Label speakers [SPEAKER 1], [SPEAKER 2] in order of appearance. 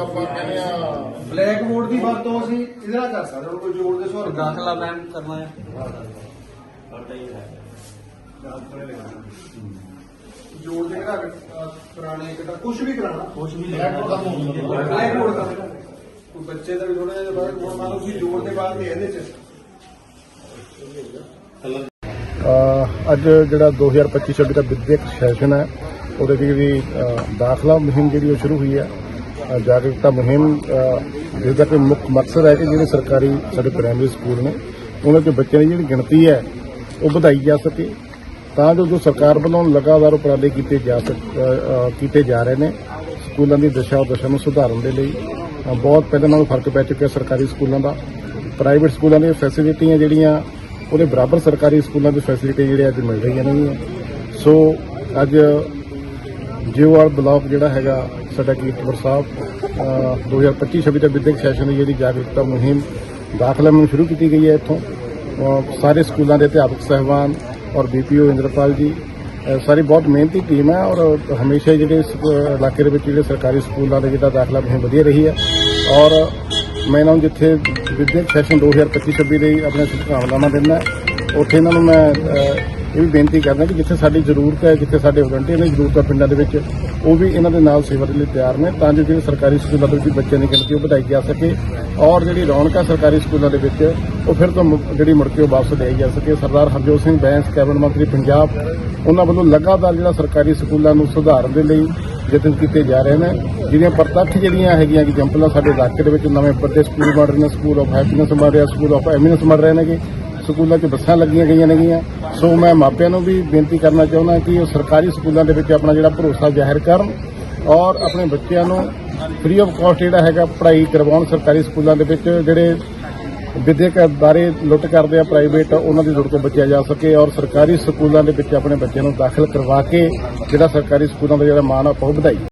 [SPEAKER 1] ਆਪਾਂ ਕਹਿੰਦੇ ਆ
[SPEAKER 2] ਬਲੈਕ ਬੋਰਡ ਦੀ ਵਰਤੋਂ ਅਸੀਂ ਇਹਦੇ ਨਾਲ ਕਰ ਸਕਦੇ ਹਾਂ। ਕੋਈ ਜੋੜ ਦੇ ਸਵਾਲ
[SPEAKER 3] ਦਾਖਲਾ ਮੈਮ ਕਰਨਾ ਹੈ।
[SPEAKER 2] ਜੋੜ ਦੇ ਅਹ, ਪੁਰਾਣੇ ਕਿਤਾ ਕੁਝ ਵੀ ਕਰਾਣਾ
[SPEAKER 3] ਕੁਝ ਵੀ
[SPEAKER 1] ਬਲੈਕ ਬੋਰਡ ਦਾ
[SPEAKER 2] ਬਲੈਕ ਬੋਰਡ ਦਾ। ਕੋਈ ਬੱਚੇ ਦਾ ਵੀ ਥੋੜਾ ਜਿਹਾ ਬਾਅਦ ਹੁਣ ਮੰਨ ਲਓ ਤੁਸੀਂ ਜੋੜ ਦੇ ਬਾਅਦ ਦੇ ਇਹਦੇ ਚ।
[SPEAKER 4] ਅੱਜ ਜਿਹੜਾ 2025-26 ਦਾ ਵਿਦਿਅਕ ਸੈਸ਼ਨ ਹੈ ਉਹਦੇ ਅ, ਦਾਖਲਾ ਮੁਹਿੰਮ ਜਿਹੜੀ ਉਹ ਸ਼ੁਰੂ ਹੋਈ ਹੈ। ਜਾਗਰੂਕਤਾ ਮੁਹਿੰਮ ਜਿਸ ਦਾ ਕੋਈ ਮੁੱਖ ਮਕਸਦ ਹੈ ਕਿ ਜਿਹੜੇ ਸਰਕਾਰੀ ਸਾਡੇ ਪ੍ਰਾਇਮਰੀ ਸਕੂਲ ਨੇ, ਉਹਨਾਂ ਦੇ ਬੱਚਿਆਂ ਦੀ ਜਿਹੜੀ ਗਿਣਤੀ ਹੈ, ਉਹ ਵਧਾਈ ਜਾ ਸਕੇ। ਤਾਂ ਜੋ ਜੋ ਸਰਕਾਰ ਵੱਲੋਂ ਲਗਾਤਾਰ ਉਪਰਾਲੇ ਕੀਤੇ ਜਾ ਸਕ ਕੀਤੇ ਜਾ ਰਹੇ ਨੇ, ਸਕੂਲਾਂ ਦੀ ਦਸ਼ਾ ਦਸ਼ਾ ਨੂੰ ਸੁਧਾਰਨ ਦੇ ਲਈ ਬਹੁਤ ਪਹਿਲਾਂ ਨਾਲੋਂ ਫ਼ਰਕ ਪੈ ਚੁੱਕਿਆ ਸਰਕਾਰੀ ਸਕੂਲਾਂ ਦਾ। ਪ੍ਰਾਈਵੇਟ ਸਕੂਲਾਂ ਦੀਆਂ ਫੈਸਿਲਿਟੀਆਂ ਜਿਹੜੀਆਂ, ਉਹਦੇ ਬਰਾਬਰ ਸਰਕਾਰੀ ਸਕੂਲਾਂ ਦੀ ਫੈਸਿਲਿਟੀ ਜਿਹੜੇ ਅੱਜ ਮਿਲ ਰਹੀਆਂ ਨੇ। ਸੋ ਅੱਜ ਜਿਉਵਾਲ ਬਲਾਕ ਜਿਹੜਾ ਹੈਗਾ ਸਾਡਾ ਕੀਰਤਪੁਰ ਸਾਹਿਬ ਅ, 2025-26 ਦਾ ਵਿਦਿਅਕ ਸੈਸ਼ਨ ਦੀ ਜਿਹੜੀ ਜਾਗਰੂਕਤਾ ਮੁਹਿੰਮ ਦਾਖਲਾ ਮੁਹਿੰਮ ਸ਼ੁਰੂ ਕੀਤੀ ਗਈ ਹੈ ਇੱਥੋਂ। ਸਾਰੇ ਸਕੂਲਾਂ ਦੇ ਅਧਿਆਪਕ ਸਹਿਬਾਨ ਔਰ ਬੀਪੀਓ ਇੰਦਰਪਾਲ ਜੀ ਸਾਰੀ ਬਹੁਤ ਮਿਹਨਤੀ ਟੀਮ ਹੈ ਔਰ ਹਮੇਸ਼ਾ ਹੀ ਜਿਹੜੇ ਇਸ ਇਲਾਕੇ ਦੇ ਵਿੱਚ ਜਿਹੜੇ ਸਰਕਾਰੀ ਸਕੂਲਾਂ ਦੇ ਜਿਹੜਾ ਦਾਖਲਾ ਮੁਹਿੰਮ ਵਧੀਆ ਰਹੀ ਹੈ। ਔਰ ਮੈਂ ਇਹਨਾਂ ਨੂੰ ਜਿੱਥੇ ਵਿਦਿਅਕ ਸੈਸ਼ਨ 2025-26 ਲਈ ਆਪਣੇ ਸ਼ੁਭਕਾਮਨਾਵਾਂ ਦਿੰਦਾ ਉੱਥੇ ਇਹਨਾਂ ਨੂੰ ਮੈਂ ਇਹ ਵੀ ਬੇਨਤੀ ਕਰਦਾ ਕਿ ਜਿੱਥੇ ਸਾਡੀ ਜ਼ਰੂਰਤ ਹੈ, ਜਿੱਥੇ ਸਾਡੇ ਵਲੰਟੀਅਰ ਦੀ ਜ਼ਰੂਰਤ ਹੈ ਪਿੰਡਾਂ ਦੇ ਵਿੱਚ, ਉਹ ਵੀ ਇਹਨਾਂ ਦੇ ਨਾਲ ਸੇਵਾ ਦੇ ਲਈ ਤਿਆਰ ਨੇ ਤਾਂ ਜੋ ਜਿਹੜੇ ਸਰਕਾਰੀ ਸਕੂਲਾਂ ਦੇ ਵਿੱਚ ਬੱਚਿਆਂ ਦੀ ਗਿਣਤੀ ਉਹ ਵਧਾਈ ਜਾ ਸਕੇ ਔਰ ਜਿਹੜੀ ਰੌਣਕ ਹੈ ਸਰਕਾਰੀ ਸਕੂਲਾਂ ਦੇ ਵਿੱਚ, ਉਹ ਫਿਰ ਤੋਂ ਜਿਹੜੀ ਮੁੜ ਕੇ ਉਹ ਵਾਪਸ ਲਿਆਈ ਜਾ ਸਕੇ। ਸਰਦਾਰ ਹਰਜੋਤ ਸਿੰਘ ਬੈਂਸ ਕੈਬਨਿਟ ਮੰਤਰੀ ਪੰਜਾਬ, ਉਹਨਾਂ ਵੱਲੋਂ ਲਗਾਤਾਰ ਜਿਹੜਾ ਸਰਕਾਰੀ ਸਕੂਲਾਂ ਨੂੰ ਸੁਧਾਰਨ ਦੇ ਲਈ ਯਤਨ ਕੀਤੇ ਜਾ ਰਹੇ ਨੇ, ਜਿਹੜੀਆਂ ਪ੍ਰਤੱਖ ਜਿਹੜੀਆਂ ਹੈਗੀਆਂ ਕਿ ਜੰਪਲਾਂ ਸਾਡੇ ਇਲਾਕੇ ਦੇ ਵਿੱਚ, ਨਵੇਂ ਵੱਡੇ ਸਕੂਲ ਬਣ ਰਹੇ ਨੇ, ਸਕੂਲ ਆਫ ਹੈਪੀਨੈਸ ਬਣ ਰਿਹਾ, ਸਕੂਲ ਆਫ ਐਮਿਨੈਂਸ ਬਣ ਰਹੇ ਨੇਗੇ। ਸਕੂਲਾਂ 'ਚ ਬੱਸਾਂ ਲੱਗੀਆਂ ਗਈਆਂ ਨੇਗੀਆਂ। ਸੋ ਮੈਂ ਮਾਪਿਆਂ ਨੂੰ ਵੀ ਬੇਨਤੀ ਕਰਨਾ ਚਾਹੁੰਦਾ ਕਿ ਉਹ ਸਰਕਾਰੀ ਸਕੂਲਾਂ ਦੇ ਵਿੱਚ ਆਪਣਾ ਜਿਹੜਾ ਭਰੋਸਾ ਜ਼ਾਹਿਰ ਕਰਨ ਔਰ ਆਪਣੇ ਬੱਚਿਆਂ ਨੂੰ ਫ੍ਰੀ ਆਫ ਕਾਸਟ ਜਿਹੜਾ ਹੈਗਾ ਪੜ੍ਹਾਈ ਕਰਵਾਉਣ ਸਰਕਾਰੀ ਸਕੂਲਾਂ ਦੇ ਵਿੱਚ ਜਿਹੜੇ ਵਿਦਿਅਕ ਅਦਾਰੇ ਲੁੱਟ ਕਰਦੇ ਆ ਪ੍ਰਾਈਵੇਟ ਉਹਨਾਂ ਦੀ ਜ਼ਰੂਰਤ ਤੋਂ ਬਚਿਆ ਜਾ ਸਕੇ ਔਰ ਸਰਕਾਰੀ ਸਕੂਲਾਂ ਦੇ ਵਿੱਚ ਆਪਣੇ ਬੱਚਿਆਂ ਨੂੰ ਦਾਖਲ ਕਰਵਾ ਕੇ ਜਿਹੜਾ ਸਰਕਾਰੀ ਸਕੂਲਾਂ ਦਾ ਜਿਹੜਾ ਮਾਣ ਆ, ਆਪਾਂ ਉਹ ਵਧਾਈ